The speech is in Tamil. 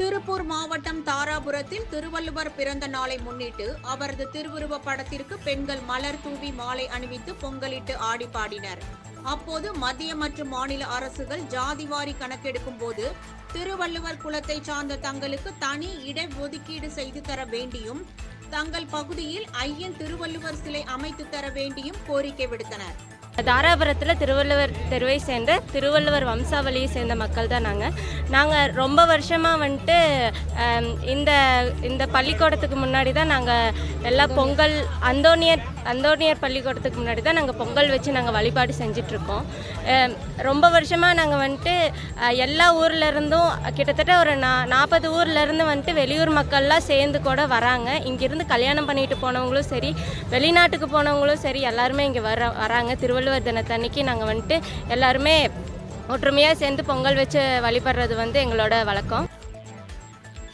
திருப்பூர் மாவட்டம் தாராபுரத்தில் திருவள்ளுவர் பிறந்த நாளை முன்னிட்டு அவரது திருவுருவ படத்திற்கு பெண்கள் மலர் தூவி மாலை அணிவித்து பொங்கலிட்டு ஆடி பாடினர். அப்போது மத்திய மற்றும் மாநில அரசுகள் ஜாதிவாரி கணக்கெடுக்கும் போது திருவள்ளுவர் குலத்தை சார்ந்த தங்களுக்கு தனி இட ஒதுக்கீடு செய்து தர வேண்டியும் தங்கள் பகுதியில் ஐயன் திருவள்ளுவர் சிலை அமைத்து தர வேண்டியும் கோரிக்கை விடுத்தனர். தாராபுரத்தில் திருவள்ளுவர் தெருவை சேர்ந்த திருவள்ளுவர் வம்சாவளியை சேர்ந்த மக்கள் தான் நாங்கள் நாங்கள் ரொம்ப வருஷமாக வந்துட்டு இந்த இந்த பள்ளிக்கூடத்துக்கு முன்னாடி தான் நாங்கள் எல்லா பொங்கல் அந்தோனியர் அந்தோனியர் பள்ளிக்கூடத்துக்கு முன்னாடி தான் நாங்கள் பொங்கல் வச்சு நாங்கள் வழிபாடு செஞ்சிட்ருக்கோம். ரொம்ப வருஷமாக நாங்கள் வந்துட்டு எல்லா ஊர்லேருந்தும் கிட்டத்தட்ட ஒரு நா நாற்பது ஊர்லேருந்து வந்துட்டு வெளியூர் மக்கள்லாம் சேர்ந்து கூட வராங்க. இங்கேருந்து கல்யாணம் பண்ணிட்டு போனவங்களும் சரி வெளிநாட்டுக்கு போனவங்களும் சரி எல்லாருமே இங்கே வர வராங்க. திருவள்ளுவர் தினத்தன்னைக்கு நாங்கள் வந்துட்டு எல்லாருமே ஒற்றுமையாக சேர்ந்து பொங்கல் வச்சு வழிபடுறது வந்து எங்களோட வழக்கம்.